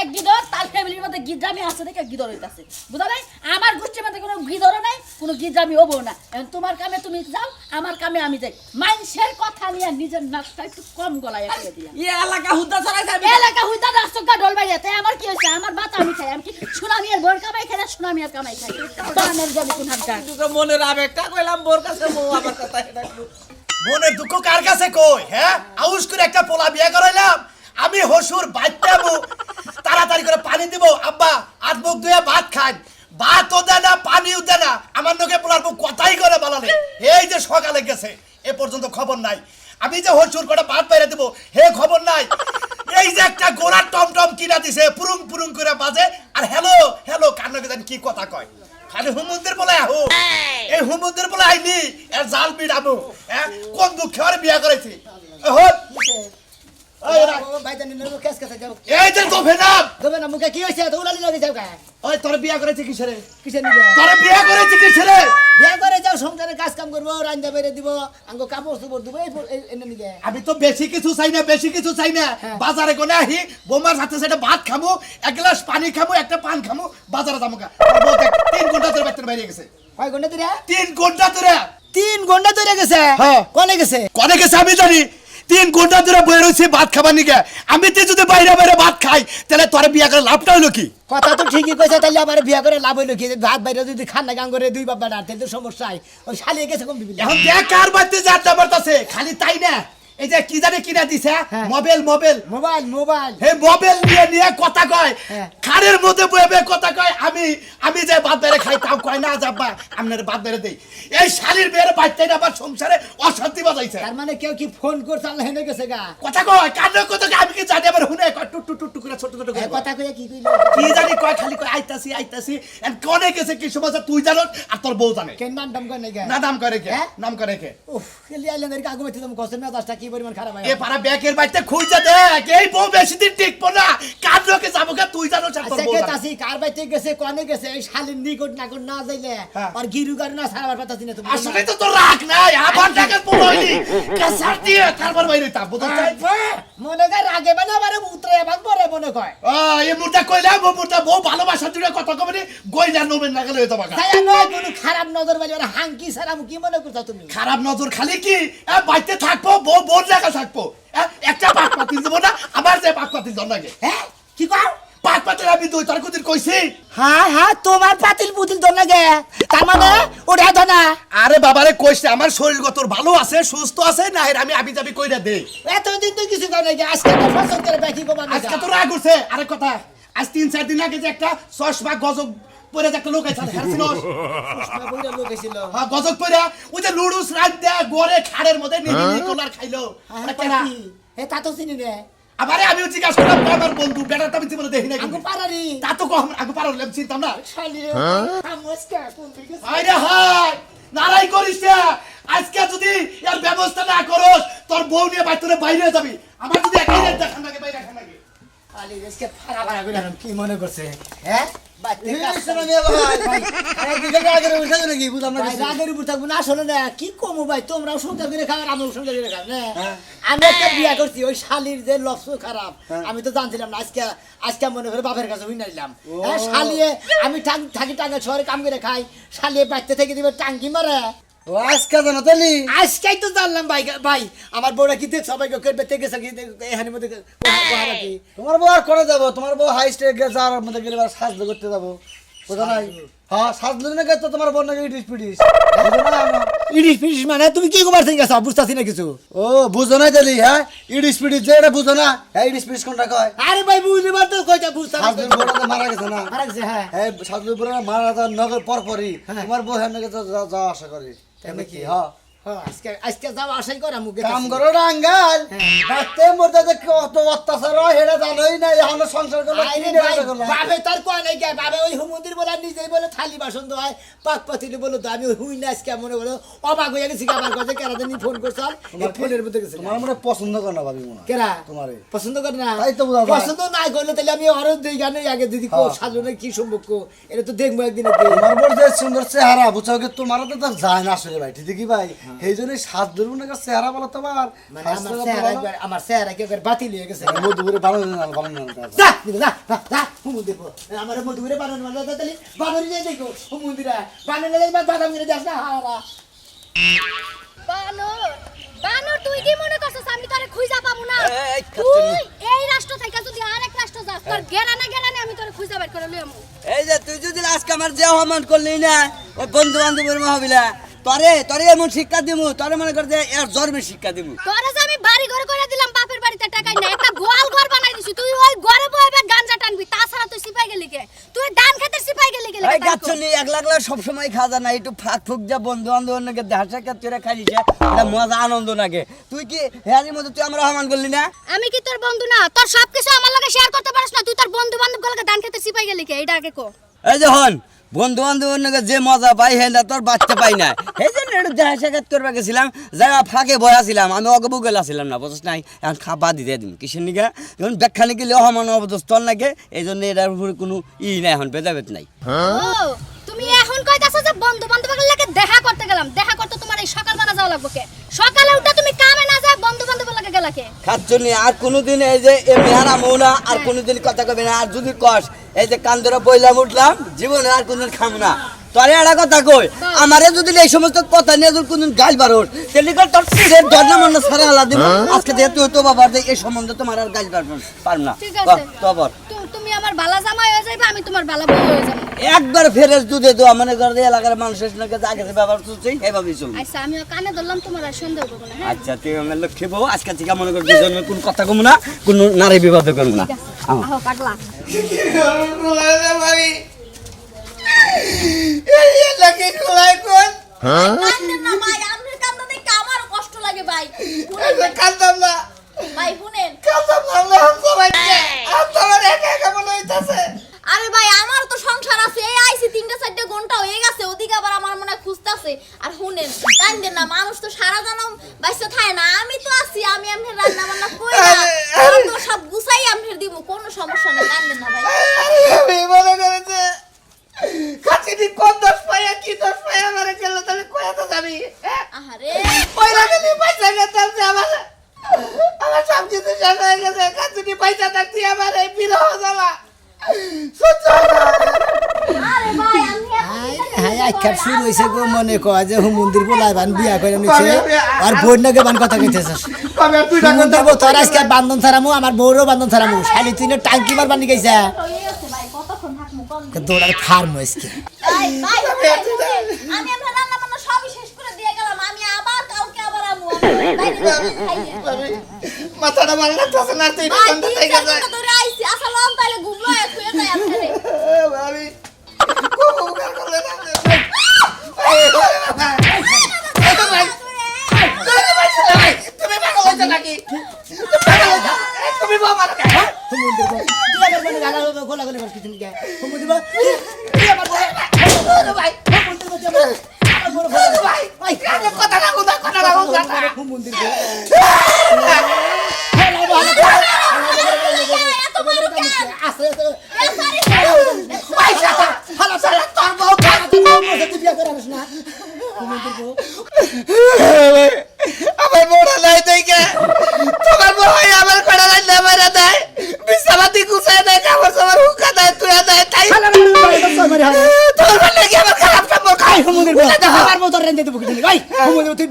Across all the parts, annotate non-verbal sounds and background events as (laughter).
এক গিদর তার ফ্যামিলির মধ্যে গিদ্রামি আছে দেখে গিদর হইতাছে। বুঝা নাই? আমার গোষ্ঠীর মধ্যে কোনো গিদর নাই কোনো গিদ্রামি হব না এখন তোমার কামে তুমি যাও আমার কামে আমি যাই। মানুষের কথা নিয়ে নিজের নাকটা একটু কম গলায় করে এলাকা হুদ্দা ছড়াই যাবি। এলাকা হইতা রাস্তা ডল বাইয়া তাই আমার কি হয়েছে? আমার বাত আমি খাই। আমি কি সুনামি আর বইয়ের কামাই খাই না সুনামি আর কামাই খাই? বানের যাবে কোন তোকে মনের আবেগটা কইলাম বোর কাছে বউ আমার কথা এটা মনের দুঃখ কার কাছে কই হ্যাঁ? আউস করে একটা পোলা বিয়ে করাইলাম। আমি হসুর বাচ্চাবো তাড়াতাড়ি করে পানি দিব। আব্বা, হাত, মুখ ধুয়ে ভাত খান। ভাতও দেয় না পানিও দেয় না আমার লোকে বউ কথাই করে বলালে। এই যে সকালে গেছে, এ পর্যন্ত খবর নাই। আমি যে হসুর করে ভাত বাইরে দিব, হে খবর নাই। এই যে একটা গোড়ার টমটম কিনা দিছে, পুরুং পুরুং করে বাজে। আর হ্যালো হ্যালো কান্নকে জানি কি কথা কয়। খালি হুমুন্দের বলে আহো। এই হুমুন্দের বলে আইনি, এর জাল বিড়াবো হ্যাঁ কোন দুঃখে আর বিয়া করেছি আমি তো বেশি কিছু চাই না বেশি কিছু চাই না। হ্যাঁ। বাজারে কোনে আহি বোমার সাথে সাথে ভাত খামু এক গ্লাস পানি খামু একটা পান খামু বাজারে যাব তিন ঘণ্টা ধরে বাইরে গেছে। কয় ঘণ্টা ধরে? তিন ঘণ্টা ধরে। তিন ঘণ্টা ধরে গেছে? হ্যাঁ। কোনে গেছে? কনে গেছে আমি জানি। তিন ঘণ্টা ধরে বয়ে রয়েছে ভাত খাবার নিকে। আমি তো যদি বাইরে বাইরে ভাত খাই তাহলে তোর বিয়া করে লাভটা হলো কি? কথা তো ঠিকই কইছে তাহলে আমার বিয়ে করে লাভ হইল কি? ভাত বাইরে যদি খান না গান করে দুই বাবা তাহলে তো সমস্যাই। ওই শালিয়ে গেছে বিবি এখন দেখ কার বাড়িতে যে আড্ডা খালি তাই না? এই যে কি জানি কিনা দিছে হ্যাঁ। Mobile mobile. Mobile mobile. হে মোবাইল নিয়ে নিয়ে কথা কয়। হ্যাঁ। খাড়ের মধ্যে বয়ে কথা কয় আমি আমি যে ভাত বেড়ে খাই তাও কয় না যাব্বা আপনার ভাত বেড়ে দেই। এই শালির বেড়ে বাচ্চা আবার সংসারে অশান্তি বাজাইছে। তার মানে কেউ কি ফোন করছে আল্লাহ হেনে গেছে গা? কথা কয় কানের কথা কয়, আমি কি জানি আবার শুনে কয় টুক টুক টুক করে ছোট ছোট করে কয়। কথা কইয়া কি কইলো? কি জানি কয় খালি কয় আইতাছি আইতাছি। এন্ড কনে গেছে কি সময় তুই জানো আর তোর বউ জানে। কেন নাম কয় নাকি না নাম করে কে? হ্যাঁ? নাম করে কে? উফ খেলি আইলেন এর আগুমে তুমি কষ্ট মেজাজটা কি পরিমাণ খারাপ হয়? এ পারা ব্যাকের খুঁজে দেখ এই বউ বেশি দিন টিকবো না। কার লোকে যাব কে তুই জানো আচ্ছা বউ কার বাইতে গেছে কনে গেছে? এই শালির নিকট নাকট না যাইলে হ্যাঁ। আর গিরু গার না সারাবার পাতাছি না তুমি আসলে তো তোর রাগ নাই আবার টাকা পড়াইনি কাসার দিয়ে তারপর বাইরে তা চাই? মনে কর আগে মানে আবার উতরে এবার পরে মনে কয় ও এই মুরটা কইলাম ও মুরটা বউ ভালোবাসা জুড়ে কথা কবে গইলা নবেন না গেলে হইতো বাকা। তাই আমি কোনো খারাপ নজর বাজি ওরা হাঙ্কি সারা কি মনে করছ তুমি? খারাপ নজর খালি কি? এ বাড়িতে থাকব বউ বোন জায়গা থাকব। একটা পাক পাতি দেবো না আমার যে পাক পাতি জন লাগে। হ্যাঁ? কি কর পাক পাতির আমি দুই তার কুদির কইছি। হ্যাঁ হ্যাঁ তোমার পাতিল পুতিল তো লাগে। তার মানে ওটা তো আরে বাবারে কইছে আমার শরীর তোর ভালো আছে সুস্থ আছে না এর আমি আবি যাবি কইরা দেই। এতদিন তো কিছু করে নাকি আজকে তো ফসল করে ব্যাকি কমান আজকে তো রাগ উঠছে। আরেক কথা আজ তিন চার দিন আগে যে একটা চশমা গজব পরে একটা লোক আছে হারছিনস (laughs) লোক হ্যাঁ গজব পরে ওই যে লুডুস রাত দেয়া গড়ে খাড়ের মধ্যে নিহি নিহি কলার খাইলো। কেনা? এ তা তো চিনি নে। আবারে আমি জিজ্ঞাসা করলাম আমার বন্ধু বেটাটা আমি জীবনে দেখি না পারারি তা তো কম আগে পারো আমি চিনতাম না। কোন দিকে আরে হাই নারাই করিস না। আজকে যদি এর ব্যবস্থা না করস তোর বউ নিয়ে বাইরে বাইরে যাবি। আমার যদি একাই দেখান লাগে বাইরে দেখান লাগে। শালি আজকে ফাড়া ফাড়া করে কি মনে করছে হ্যাঁ? (laughs) কি কমু ভাই তোমরাও করে আমিও করে হ্যাঁ। আমি একটা বিয়া করছি ওই শালির যে খারাপ আমি তো জানছিলাম না আজকে আজকে মনে করে বাপের কাছে হই নাইলাম হ্যাঁ শালিয়ে আমি থাক- টাঙ্গা শহরে কাম করে খাই শালিয়ে বাড়তে থেকে দিবে টাঙ্কি মারে। ও, আজকে জানো তালি? আজকেই তো জানলাম ভাই ভাই আমার বউরা কি দেখ সবাই করবে থেকে গেছে কি? এখানে মধ্যে কি তোমার বউ আর করে যাব তোমার বউ হাই স্টে যাওয়ার মধ্যে গেলে এবার করতে যাব। বুঝো নাই? হ্যাঁ সাজলে নাকি তো তোমার বোন নাকি না আমরা? ইডিস ফিডিস মানে? তুমি কি কবার থেকে গেছো? বুঝতেছি না কিছু। ও বুঝো না তালি হ্যাঁ? ইটিস পিটিস যে এটা বুঝো না হ্যাঁ ইটিস পিটিস কোনটা কয়? আরে ভাই বুঝতে পারতো কইটা বুঝতে সাজলের বউটা তো মারা গেছে না? মারা গেছে হ্যাঁ। হ্যাঁ সাজলের বউটা মারা যাওয়ার নগর পর পরই হ্যাঁ। তোমার বউ হ্যাঁ নাকি যাওয়া আশা করি। কেন কি হ্যাঁ হ্যাঁ, আজকে আজকে যাও আশাই করা মুখে কাম করো ডাঙ্গাল বাড়তে মরতে যে কত অত্যাচার হয় সেটা জানোই না এখন সংসার করল কি আরে নিয়ে ভাই, সংসার করল? বাবে তার কোয়া নাই কে বাবে ওই হুমন্দির বলে নিজেই বলে থালি বাসন হয় পাক পাতিলে বলে তো আমি ওই হুই না আজকে মনে বলো অবাক হয়ে গেছি আমার কাছে কেন জানি ফোন করছাল এই ফোনের মধ্যে গেছে তোমার মনে হয় পছন্দ করে না ভাবি মনে হয়। কেরা? তোমারে। পছন্দ করে না? তাই তো বোঝা যায়। পছন্দ না করলে তাহলে আমি আরও দুই গানে আগে দিদি কো হ্যাঁ। সাজনে কি সম্পর্ক? এটা তো দেখব একদিন তোমার বড় যে সুন্দর চেহারা বুঝছ তোমার তো যায় না আসলে ভাই ঠিক ভাই? এই জন্য সাত ধরবো না চেহারা বলো তোমার মানে আমার চেহারা একবার- আমার চেহারা কি বাতিল হয়ে গেছে। মধুপুরে ভালো না ভালো না যা, যা, যা, যা, হুমুন আমার মধুরে বানানো তালি, যাই দেখো। বানরে যাই বাদাম না। বানর বানর তুই কি মনে করছিস আমি তোরে খুঁজা পাবো না? এই, তুই এই রাষ্ট্র থেকে যদি আরেক রাষ্ট্র যাস তোর গেরানা গেরানে আমি তোরে খুঁজা বের করে লইমু এই যে তুই যদি আজকে আমার যে অপমান করলি না ওই বন্ধু বান্ধবের মহাবিলা তরে তরে এমন শিক্ষা দিমু তরে মনে কর যে এর জন্মের শিক্ষা দিমু। তোরে যে আমি বাড়ি ঘর করে দিলাম বাপের বাড়িতে টাকাই না একটা গোয়াল ঘর বানাই দিছি। তুই ওই ঘরে বইবে গাঞ্জা টানবি তাছাড়া তুই সিপাই গেলি কে? তুই ধান খেতে সিপাই গেলি কে এই গাছ নি এক লাখ লাখ সবসময় খাজা না একটু ফাঁক ফুক যা বন্ধু বান্ধব অন্যকে দেখা সাক্ষাৎ করে খাইছে এটা মজা আনন্দ লাগে। তুই কি হেয়ারির মধ্যে তুই আমার অপমান করলি না? আমি কি তোর বন্ধু না? তোর সবকিছু আমার লগে শেয়ার করতে পারিস না? তুই তোর বন্ধু বান্ধব গুলোকে ধান খেতে সিপাই গেলি কে? এটা আগে কো। এই যে হন বন্ধু বান্ধব অন্যকে যে মজা পাই হ্যাঁ তোর বাচ্চা পাই না এই জন্য একটু দেখা সাক্ষাৎ করবে গেছিলাম জায়গা ফাঁকে বয়া ছিলাম আমি অগবু গেলা ছিলাম না বুঝছ নাই? এখন খাবা দিতে দিম কিসের নিকে যখন ব্যাখ্যা নিকে অহমান অবদস্তল নাকি এই জন্য এটার উপরে কোনো ই নাই এখন ভেদাভেদ নাই। ও তুমি এখন কইতাছো যে বন্ধু বান্ধব লাগে দেখা করতে গেলাম দেখা করতে তোমার এই সকালবেলা যাওয়া লাগবে কে? সকালে উঠে তুমি কামে না যায় বন্ধু বান্ধব লাগে গেলা কে? খাচ্ছনি আর কোনোদিন এই যে এমনি হারামও না আর কোনোদিন কথা কবে না। আর যদি কস এই যে কান্দরা বইলাম উঠলাম জীবনে আর কোনদিন খাম না। তোরে একটা কথা কই? আমারে যদি এই সমস্ত কথা নিয়ে যদি কোনদিন গাল বারোস তাহলে কর তোর পিঠের দরজা মন্না সারা আলা দিব? আজকে দিয়ে তুই তো বাবার এই সম্বন্ধে তোমার আর গাল পারব পার না। ঠিক আছে। তো আমার বালা জামাই হয়ে যাইবে আমি তোমার বালা বউ হয়ে যাব। একবার ফেরেস দুধে দেওয়া মানে করে এলাকার মানুষের সঙ্গে আগে ব্যবহার চলছে এইভাবেই চলবে। আচ্ছা আমি কানে ধরলাম তোমার আর সন্দেহ করব না হ্যাঁ? আচ্ছা তুই আমার লক্ষ্মী বউ আজকে থেকে মনে কর দুজনের কোন কথা কমু না কোন নারী বিবাদ করব না। আহ। কান্দেন ভাই দেখে আমার কষ্ট লাগে ভাই। শুনেন ভাই শুনেন। আরে ভাই আমার তো সংসার আছে। এই আইছি তিনটা চারটে ঘণ্টা হয়ে গেছে। ওদিকে আবার আমার মনে হয় খুঁজতেছে। আর শুনেন কান্দেন না মানুষ তো সারা জনম বাইসে থাকে না আমি তো আছি আমি আপনার রান্না বান্না করি না তো সব গুছাই আপনার দিব কোনো সমস্যা নেই কান্দেন না ভাই কাছিনি কোন দোষ পাইয়া কি দোষ পাইয়া আমারে গেল তাহলে কয়া তো যাবি আহারে পয়লা দিলি পয়সা গেতাম যে আমার আমার সব কিছু শেষ হয়ে গেছে কাছিনি পয়সা থাকতি আমার এই বিরহ জ্বালা সহ্য হয় না। আরে ভাই আমি এত হাই, চিন্তা হাই, করতে আজকাল পারি শুরু না, হয়েছে গো মনে কয় যে হুমুন্দির বলাই বান বিয়া করে নিছে। আর বই নাকি বান কথা তুই টাকা হুমুন্দির বউ তোর আজকে বান্ধন ছাড়ামু আমার বউরও বান্ধন ছাড়ামু। শালি তুই না টাঙ্কি মার বানি গেছে হয়ে গেছে ভাই কতক্ষণ থাকব কম দৌড়ার ফার্ম হয়েছে ভাই ভাই শুনেন, শুনেন। আমি বান্না সবই শেষ করে দিয়ে গেলাম। আমি আবার কাউকে গোলা করছিস দিবা তুই আমার বলে ভাই হুমুন্দির দিবা আমার বড় ভাই ভাই কথা না কথা না কথা হুমুন্দির বউ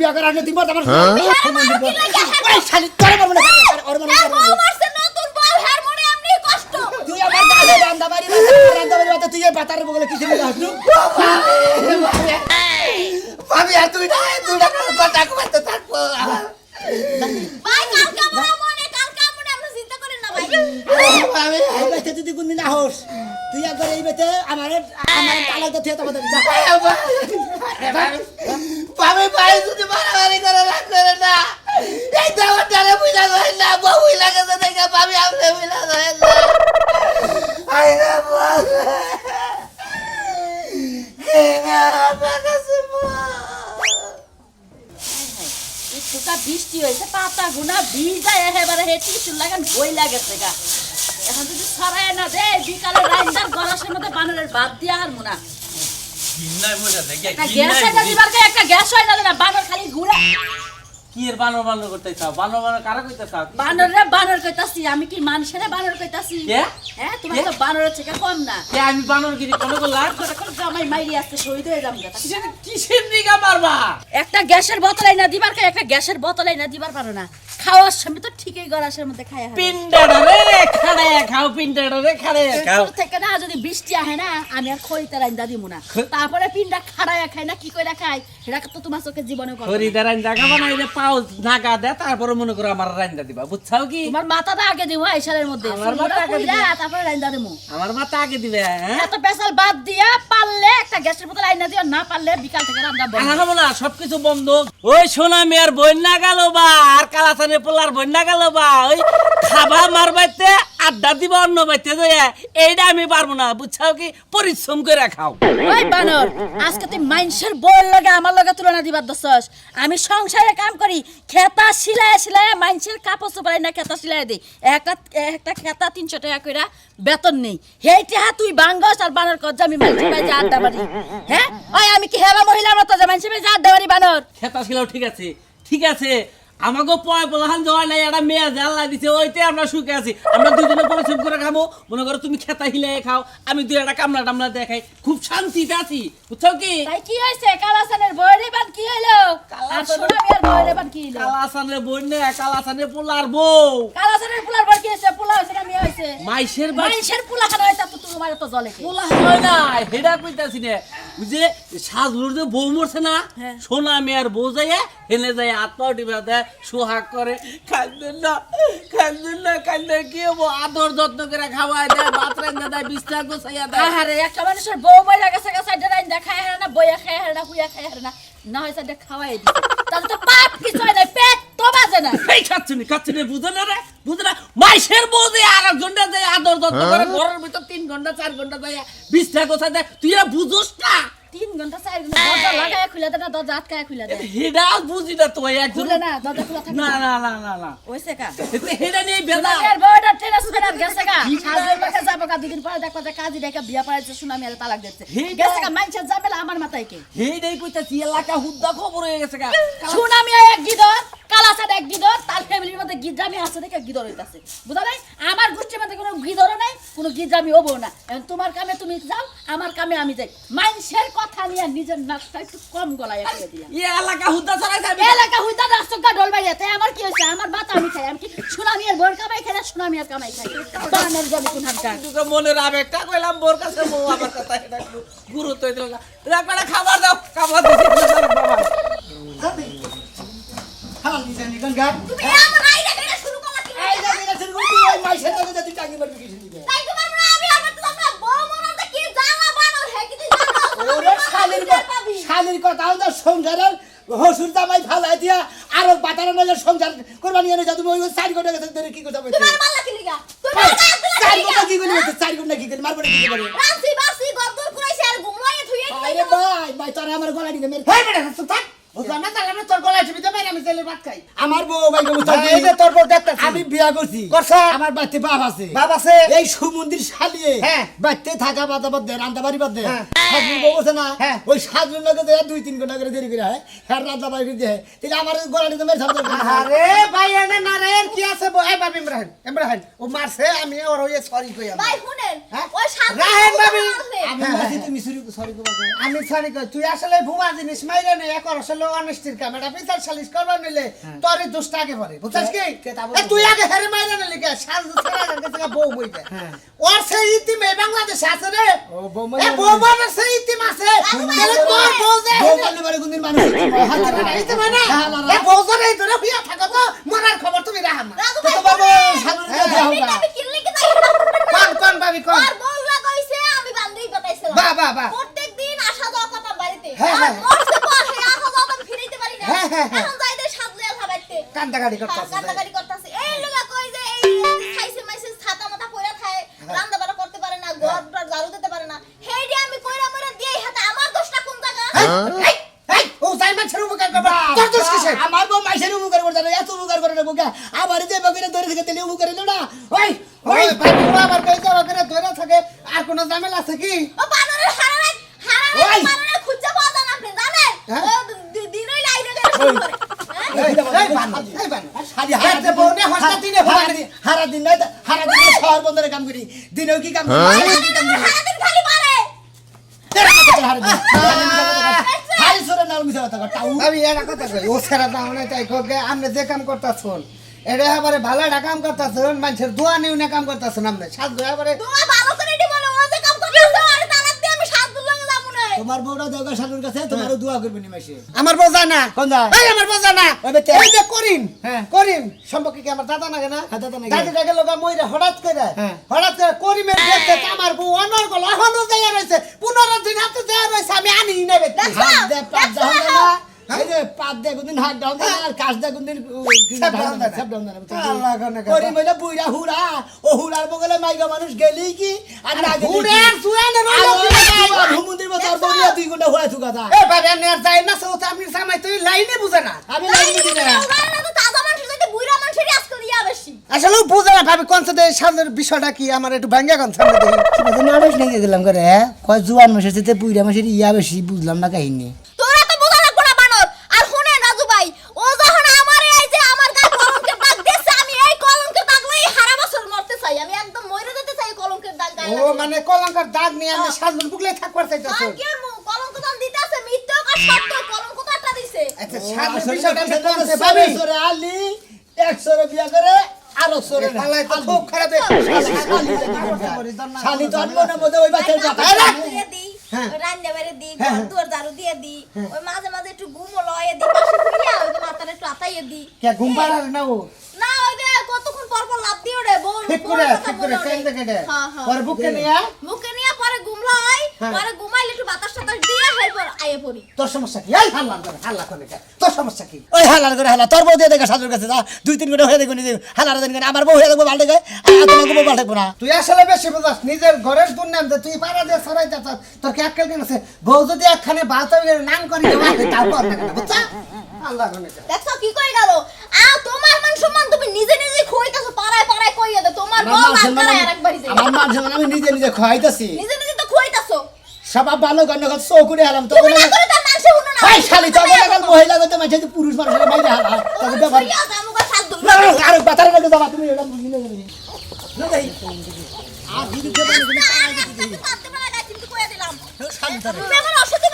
বিয়া করে আমার শালি তোর মনে করে ওর মনে করে মনে কষ্ট। তুই আমার গালে বান্দা বাড়ি বান্দা বাড়ি তুই এই পাতার বগলে কিছু নিয়ে আসলু ভাবি আর তুই না তুই না কথা কইতে থাকব। ভাই কালকে আমরা মনে কালকে আমরা আমরা চিন্তা করেন না ভাই। ভাবি এই বেতে যদি কোনদিন আহস তুই একবার এই বেতে আমার আমার থিয়ে তোমাদের যা ভাবি ভাই যদি মারামারি করে রাখ করে না এই দাওয়াটারে বুঝা যায় না বউ বুঝা গেছে দেখে ভাবি আপনি বুঝা যায় না আই না বল কে না আমার কাছে বল একটুকা বৃষ্টি হয়েছে পাতা গুনা ভিজা একেবারে হে টিসু গা। এখন যদি সরায় না দে বিকালে গলাসের মধ্যে বানরের ভাত দিয়া আর মুনা। একটা গ্যাস হয় দিবার একটা গ্যাস হয় না না বানর খালি ঘুরে। কি এর বানর বানর করতে চাও বানর বানর কারা কইতে চাও বানর রে বানর কইতাছি আমি কি মানুষের বানর কইতাছি? কে? হ্যাঁ তোমার? তো বানরের থেকে কম না। কে আমি বানর গিরি কোনো করে জামাই মাইরি আসতে শহীদ হয়ে যাম কিসের কিসের মারবা? একটা গ্যাসের বোতল আইনা দিবার কে একটা গ্যাসের বোতল আইনা দিবার পারো না। খাওয়ার সময় তো ঠিকই গলাসের মধ্যে খায় রে খাড়ায় খাও রে খাড়ায় খাও থেকে না যদি বৃষ্টি আহে না আমি আর খরিতে রাইন্দা দিব না। তারপরে পিনটা খাড়ায় খায় না কি কইরা খায়? সেটা তো তোমার চোখে জীবনে করো না। খরিদার আইন জায়গা বানাইলে পাও নাগা দে তারপরে মনে করো আমার দিবা বুঝছাও কি? তোমার মাথাটা আগে দিবা আইসারের মধ্যে। আমার মাথা আগে দিবা। তারপরে দেবো। আমার মাথা আগে দিবে হ্যাঁ? এত পেশাল বাদ দিয়া পারলে একটা গ্যাসের বোতল আইনা দিও না পারলে বিকাল থেকে রান্না বন্ধ। আনা না সবকিছু বন্ধ। ওই সোনা মেয়ের বন্যা গেল বা আর কালাচানের পোলার বন্যা গেল বা ওই খাবা মার বাইতে আড্ডা দিব অন্য বাইতে যে এইটা আমি পারব না বুঝছাও কি? পরিশ্রম করে খাও। ওই বানর আজকে তুই মাইনসের বউয়ের লগে আমার লগে তুলনা দিবার দছস আমি সংসারে কাম করি খেতা সিলাই সিলাই মাইনসের কাপড় চোপড়াই না খেতা সিলাই দেই একটা একটা খেতা তিনশো টাকা কইরা বেতন নেই। হেই টাকা তুই বাঙ্গস আর বানর কর আমি মাইনসের বাড়ি আড্ডা মারি। হ্যাঁ? ওই আমি কি হেবা মহিলার মতো যে মাইনসের বাড়ি আড্ডা মারি বানর? খেতা ছিল ঠিক আছে ঠিক আছে। আমাকে পয় বলাহান যাওয়া নাই একটা মেয়ে জানলা দিছে ওইতে আমরা সুখে আছি। আমরা দুজনে পরিশ্রম করে খাব মনে করো তুমি খেতা হিলে খাও আমি দুই একটা কামলা টামলা দেখাই। খুব শান্তিতে আছি বুঝছ কি? তাই কি হয়েছে? কালাসানের বউয়ের বান কি হইল? আর বউয়ের বান কি হইল? কালাসানের বোন নে কালাসানের পোলার বউ। কালাসানের পুলার বার কি হয়েছে? পুলা হয়েছে না মেয়ে হয়েছে? মাইশের মাইনসের পুলা খানা হয়েছে? তো তোমার তো জলে কে? পোলা হয় না হেডা কইতাছি নে। বুঝে সাজলুর যে বউ মরছে না হ্যাঁ। সোনা মেয়ের বউ যাইয়া হেনে যায় আত্মা টিপা দেয়। সোহাগ করে কান্দুন না কান্দুন না কান্দে কি হব? আদর যত্ন করে খাওয়ায় দেয় ভাত রান্না দেয় বিস্তার গোছাইয়া দেয়। আহারে একটা মানুষের বউ মরে গেছে গেছে এটা রাইন দেখায় হারে না বইয়া খায় হারে না হুইয়া খায় হারে না না হয়েছে এটা খাওয়াই দিছে। তাহলে তো পাপ কিছু হয় না পেট তো বাজে না। এই খাচ্ছুনি খাচ্ছুনি বুঝো না রে বুঝো না মাইশের বউ যে আর একজনটা যে আদর যত্ন করে ঘরের ভিতর তিন ঘণ্টা চার ঘণ্টা যায় বিস্তার গোছায় দেয় তুই আর বুঝোস না। তিন ঘণ্টা চার ঘণ্টা দরজা লাগায় খুলে দেয় না দরজা আটকায় খুলে দেয়। হেডা বুঝি না তো খুলে না দরজা খোলা থাকে না না। না না না ওইসে কা? হেডা নিয়ে বেদা সুনামিয়ার বউটা ট্রেনে না গেছে কা? সাজের লোকে যাব কা দুদিন পরে দেখো যে কাজী রেখে বিয়া পড়াইছে সুনামিয়ার তালাক দিচ্ছে। গেছে গা মাইনসের ঝামেলা আমার মাথায় কে? হেডাই কইতাছি এলাকা হুদ্দা খবর হয়ে গেছে কা। সুনামিয়া এক গিদর এক গিদর তার ফ্যামিলির মধ্যে গিদ্রামি আছে দেখে গিদর হইতাছে। বুঝা নাই? আমার গোষ্ঠীর মধ্যে কোনো গিদর নাই কোনো গিদ্রামি হব না এখন তোমার কামে তুমি যাও আমার কামে আমি যাই। মাইনসের কথা নিয়ে নিজের নাকটা একটু কম গলায় করে দিলাম এ এলাকা হুদ্দা ছড়াই যাবে। এলাকা হইতা রাস্তা ঢোল বাইরে তাই আমার কি হয়েছে? আমার ভাত আমি খাই আমি কি সুনামিয়ার বোর কামাই খাই না সুনামিয়ার কামাই খাই? বানর জমি কোন হানকার তোকে মনের আবেগটা কইলাম বোর কাছে বউ আমার কথা এটা গুরুত্ব দিল না। খাবার দাও খাবার দিছি। বাবা হাল দিছে নিকন গা তুমি এমন আইডা করে শুরু করলা কি যে মেরে শুরু করবি ওই মাইসের লগে যদি টাঙ্গি মারবি কিছু দিবে তাই মনে হয় আমি আমার তো আমরা বউ মনটা কি জানা বানর হে কি তুই জানো? ওরে শালির শালির কথা হলো সংসারের হসুর জামাই ফালাই দিয়া আরও বাতারে নজর সংসার করবানি এনে যা তুমি ওই গেছে ধরে কি কথা বলতে তোমার মাল্লা কি লিগা? তোমার গায়ে তুলে চারি লিগা? ঘণ্টা কি করি বলতে চারি কি করি মারবো কি করে রাসি বাসি গদ্দর কইছে আর ঘুমাইয়ে থুইয়ে আরে ভাই ভাই তোরা আমার গলা দিকে মেরে হেই বেটা থাক বুঝলাম না তাহলে আমি তোর গলায় টিপি দেবে আমি তেলে ভাত খাই বউ ভাই গো যে তোর পর দেখতাছি। আমি বিয়া করছি। করছ? আমার বাড়িতে বাপ আছে। বাপ আছে? এই সুমন্দির শালিয়ে হ্যাঁ। বাড়িতে থাকা বাদা বাদ দেয় রান্না বাড়ি বাদ। দেয় হ্যাঁ। বউ না হ্যাঁ। ওই সাজুর লগে দেয় দুই তিন ঘণ্টা করে দেরি করে হয় হ্যাঁ রান্না বাড়ি দেয়। তাহলে আমার গলা দিতে মেরে সামনে আরে ভাই এনে নারায়ণ কি আছে? এই বাবি ইমরান ইমরান। ও মারছে আমি ওর হইয়ে সরি কই আমি। ভাই শুনেন? ওই সাত রাহেন ভাবি। আমি মাসি তুমি সরি করবা আমি সরি কই তুই আসলে ভুয়া জিনিস মাইরে নে এক আসলে অনেস্টির কাম। এটা বিচার সালিশ করবার নিলে তোরই দোষ আগে পড়ে। বুঝছিস কি? তুই আগে হেরে মাইরে নে লিখে সাজ ছাড়া কাছে বউ বইতে ওর সেই ইতিম এই বাংলাদেশে আছে রে। ও বৌমা এ বউ মানে সেই ইতিম আছে। তাহলে তোর বউ যে বউ মানে বাড়ি কোনদিন মানুষ। হাতে হাতে ইতিম না না, না, না। এ বউ যে ধরে ধরে হইয়া থাকো তো মরার খবর তুমি রাখাম না তো বাবা হ্যাঁ, কি তাই কোন কোন ভাবি কোন? আর বউরা কইছে আমি বান্ধবী পাঠাইছিলাম। বাহ, বাহ, বাহ। প্রত্যেকদিন আসা যাওয়া করতাম বাড়িতে। হ্যাঁ, আর হ্যাঁ। আসা যাওয়া আমি ফিরাইতে পারি না। হ্যাঁ, হ্যাঁ, হ্যাঁ। এখন যাইতে সাজলে খাবাইতে কান্দাকাটি করতেছে কান্দাকাটি করতেছে এই হারা দিনে হারা দিন হারা দিন নাই হারা দিনে শহর বন্দরে কাম করি। দিনেও কি কাম করি? রাতেও কি কাম করি? সারাদিন খালি মারে তেরা কথা কর হারা দিন হাই সরে নাল মিছা কথা কর টাউ। আমি একটা কথা কই ও ছেড়া দাও না তাই কোকে আপনি যে কাম করতাছুন এটা এবারে ভালো একটা কাম করতাছুন মানুষের দোয়া নিউ না কাম করতাছুন আপনি সাত এবারে তোমার ভালো করে এটি বলো ও যে কাম করতেছে আর তালাক দিয়ে আমি সাত দিন লাগে যাব না তোমার বউটা দেওগা শাশুর কাছে তোমারও দোয়া করবে নি আমার বোঝা না? কোন দা এই আমার বোঝা না। ওই বেতে। এই যে করিম হ্যাঁ। করিম সম্পর্কে কি আমার দাদা নাগে না? হ্যাঁ, দাদা নাগে। দাদিটাকে লোকা মইরা হঠাৎ করে হ্যাঁ। হঠাৎ করে করিমের দেখতে আমার বউ অনর গলা এখনও দেয়া রয়েছে পনেরো দিন হাতে যাইয়া রয়েছে আমি আনি নেবে দেখো দেখো এই যে পাত দে কোনদিন হাত দাও না আর কাশ দে কোনদিন সব down দেয় না। সব ডাউন না। আল্লাহ গনে গনে। করি মইলা বুইরা হুড়া। ও হুড়ার বগলে মাইগা মানুষ গেলি কি? আর না গেলি ঘুরে আর চুয়ানে রইল হুমুন্দির মতো আর বড়িয়া দুই ঘণ্টা হয়ে থুকা দা এ বাবা নেয়ার যায় না সো আপনি সামাই তুই লাইনে বুঝে না। আমি মানুষের আসলে বুঝে না ভাবি সামনের বিষয়টা কি? আমার একটু ভাঙ্গা কোন সামনে দেখি নিয়ে গেলাম করে কয় জুয়ান মাসের সাথে বুইরা মাসের ইয়া বেশি বুঝলাম না কাহিনী তোরা তো বোঝা লাগবো না বানর আর শুনেন রাজু ভাই ও যখন আমার এই যে আমার গায়ে কলঙ্কের দাগ দিচ্ছে আমি এই কলঙ্কের দাগ লই সারা বছর মরতে চাই আমি একদম মরে যেতে চাই কলঙ্কের দাগ গায়ে ও মানে কলঙ্কার দাগ নিয়ে আমি সাজুন বুকলে থাকবার চাইতেছ আঙ্কেল মু কলঙ্ক দান দিতে আছে মিথ্যা আর সত্য কলঙ্ক তো দিছে। আচ্ছা সাজুন বিষয়টা আমি বিষয়টা ভাবি সরে আলি একশোরে বিয়া করে আরও সরে পালাই তো খুব খারাপ শালি তো আনব না বোধহয় ওই বাচ্চার কথা দিয়ে দিই ওই রান্না বাড়ি দিই ঘর দুয়ার ঝাড়ু দিয়ে দিই ওই মাঝে মাঝে একটু ঘুমো লয়ে দিই মাথাটা একটু আতাইয়ে দিই ঘুম পাড়ার না ও? না ওই যে কতক্ষণ পর পর লাভ দিয়ে ওরে বউ ঠিক করে ঠিক করে কেন দেখে দে হ্যাঁ হ্যাঁ। পরে বুকে নিয়ে মুখে নিয়ে পরে ঘুমলো পরে ঘুমাইলে একটু বাতাস টাতাস দিয়ে হয় পর আয়ে পড়ি। তোর সমস্যা কি? এই হাল্লা করে হাল্লা করে তোর সমস্যা কি? ওই হালার করে হালা তোর বউ দিয়ে দেখে সাজুর কাছে যা দুই তিন ঘণ্টা হয়ে দেখব নিজে। হালার দিন আমার বউ হয়ে দেখব আর বউ পাল্টাবো না। তুই আসলে বেশি বুঝাস নিজের ঘরের দুর্নাম দে তুই পাড়া দিয়ে সরাই যা তোর কি আক্কেল কেন আছে? বউ যদি একখানে ভাত নাম করি তারপর বুঝছা? আল্লাহ দেখছ কি কই গেল? আ তোমার মান সম্মান তুমি নিজে নিজে খইতাছো পাড়ায় পাড়ায় কইয়া দে তোমার লাগ সম্মান আরেকবারই যাই আমার মান সম্মান আমি নিজে নিজে খাইতেছি। নিজে নিজে তো খইতাছো। সব ভালো গণ্য চৌকুরে হেলাম তো না করে তার মানুষে শুনো না ভাই শালি তো লাগাল মহিলা গত মাঝে তো পুরুষ মানুষের মাইরে হালা তাকে ব্যাপার দাও আরে বাতারে লাগে যাবা তুমি এটা বুঝি না জানি না আর দিদি কে বলে তুমি পারতে পারে না কিন্তু কইয়া দিলাম। আমার অসুখী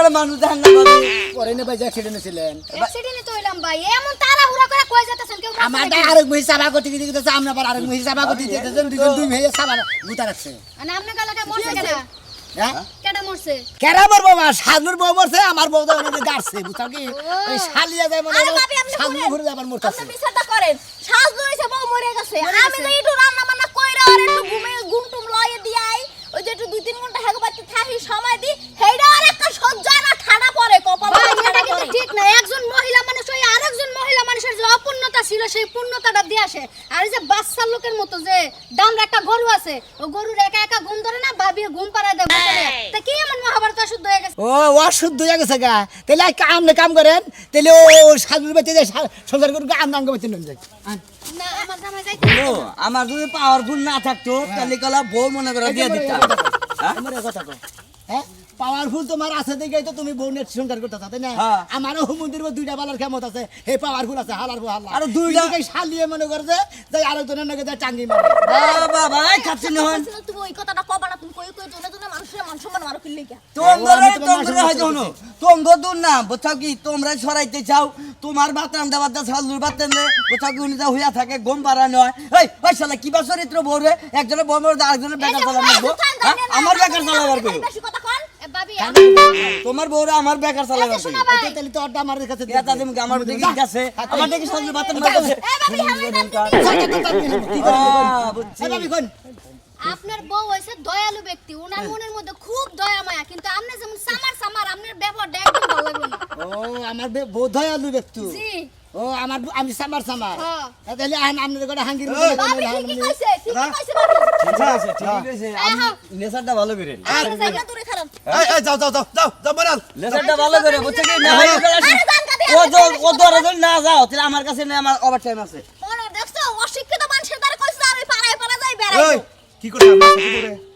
রাস্তাঘাটে মানুষ দেখেন না ভাবি পরে না ভাই অ্যাক্সিডেন্ট ছিলেন অ্যাক্সিডেন্টে তো হইলাম ভাই। এমন তাড়াহুড়া করে কই কেউ আমার আরেক মহিষ সাবা করতে দিতে দিতে আমরা আবার আরেক মহিষ সাবা করতে দিতে দুজন দুই মহিষ সাবা গুতা রাখছে আপনি মরছে কেন হ্যাঁ? কেরা বাবা আমার বউ গাড়ছে বুঝছ কি? শালিয়া যায় মনে আরে বাপি, আপনি সাজুর শুনেন। ঘুরে যাবার মরতাছে করেন। শ্বাস ধরেছে বউ মরে গেছে। আমি তো একটু রান্না বান্না কইরা আর একটু ঘুমে ঘুম টুম লয়ে দিয়াই ওই যে একটু দুই তিন ঘণ্টা থাকি সময় দি হেইডা সহ্য না ঠাডা পড়ে কপাল এটা কিন্তু ঠিক না একজন মহিলা মানুষ ওই আরেকজন মহিলা মানুষের যে অপূর্ণতা ছিল সেই পূর্ণতাটা দিয়ে আসে আর এই যে বাচ্চার লোকের মতো যে দামরা একটা গরু আছে ও গরুর একা একা ঘুম ধরে না ভাবিয়ে ঘুম পাড়ায় দেয় তা কি এমন মহাভারত অশুদ্ধ হয়ে গেছে ও অশুদ্ধ হয়ে গেছে গা তাহলে আর কাম না কাম করেন তাহলে ও সাজুর বেঁচে যায় সংসার করুন আম নাম বেঁচে নেন যায় না আমার যদি পাওয়ারফুল না থাকতো তাহলে কলা বউ মনে করে দিয়ে দিতাম হ্যাঁ? আমার কথা কও। হ্যাঁ পাওয়ারফুল তোমার আছে দেখেই তো তুমি বউ নেট সংসার করতে তাই না? হ্যাঁ। আমারও হুমন্দির দুইটা বালার ক্ষমতা আছে। হে পাওয়ারফুল আছে হালার বউ হালা। আরও দুইটা- শালিয়ে মনে করে যে যাই আরেকজনের নাকি যায় টাঙ্গি মারে। বাবা ভাই খাচ্ছি নহন তুমি ওই কথাটা কবা না তুমি কই কই জনে জনে মানুষের মান সম্মান মারো কিনলে কি তোমরা তোমরা হয়তো হনো তোমরা দূর না বুঝছ কি তোমরা সরাইতে চাও। তোমার বাতাম দেওয়ার দা সালুর বাতাম দে বুঝছ কি উনি যা হইয়া থাকে গম পারা নয়। এই ওই শালা কি বা চরিত্র বউ রে? একজনের বউ মরে আরেকজনের বেকার চালা মারবো হ্যাঁ? আমার বেকার চালাবার কই তোমার বউরে আমার বেকার তাহলে তো আমার কাছে আমার দিকে গেছে। আমার দিকে এই ভাবি কোন? আপনার বউ হইছে দয়ালু ব্যক্তি। ওনার মনের মধ্যে খুব দয়া মায়া। কিন্তু আপনি যেমন সামার সামার আপনার ব্যবহারটা একদম ভালো না। ও আমার বে- বোধ হয় আলু ব্যক্তি। জি। ও আমার আমি সামার সামার। হ্যাঁ। তাহলে আইন আপনাদের করে হাঙ্গির ভাবি ঠিকই কইছে ঠিকই কইছে ঠিক আছে ঠিক আছে নেশারটা ভালো করে আরে দূরে খারাপ। এই এই যাও যাও যাও যাও যাও ভালো করে বুঝছ কি? না হয় ও ও দরে যদি না যাও তাহলে আমার কাছে নেই আমার ওভার টাইম আছে। মনে দেখছ অশিক্ষিত মানুষের দ্বারা কইছে আর পাড়ায় পাড়ায় যাই বেড়াই। কি করছ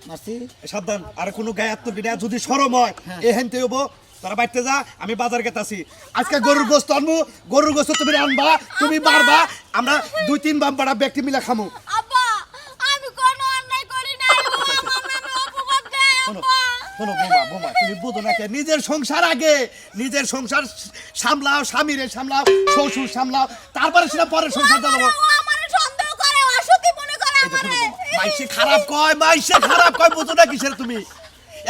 মারছি সাবধান। আর কোনো গায়ে আত্মবিনা যদি শরম হয় এ হেনতে হব তোরা বাইতে যা আমি বাজার গেতাছি। আজকে গরুর গোস্ত আনব গরুর গোস্ত তুমি আনবা তুমি মারবা আমরা দুই তিন বাম্পাড়া ব্যক্তি মিলে খামু। নামে অপবাদ দেয় শোনো বোমা বোমা তুমি বুঝো না কে নিজের সংসার আগে নিজের সংসার সামলাও স্বামীরে সামলাও শ্বশুর সামলাও তারপরে সেটা পরের সংসারটা দেবো। খারাপ কয় মাইসে খারাপ কয় বুঝো না কিসের তুমি?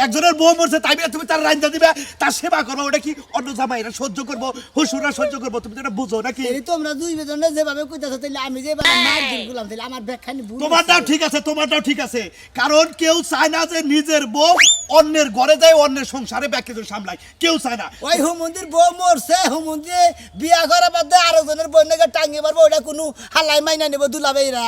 একজনের বউ মরছে তাই তুমি তার রান্না দিবে? তার সেবা করব ওটা কি অন্য জামাইরা সহ্য করব হুসুরা সহ্য করব তুমি তো এটা বুঝো নাকি? তোমরা দুই বেজনে যেভাবে কইতাছো তাইলে আমি যেভাবে মার দিন গুলাম তাইলে আমার ব্যাখ্যানি ভুল তোমারটাও ঠিক আছে তোমারটাও ঠিক আছে। কারণ কেউ চায় না যে নিজের বউ অন্যের ঘরে যায় অন্যের সংসারে ব্যাগ সামলায়। কেউ চায় না। ওই হুমন্দির বউ মরছে হুমন্দি বিয়া করা বাদে আরও জনের বন্যাকে টাঙ্গি মারবো ওটা কোনো হালাই মাইনা নেব দুলাবেইরা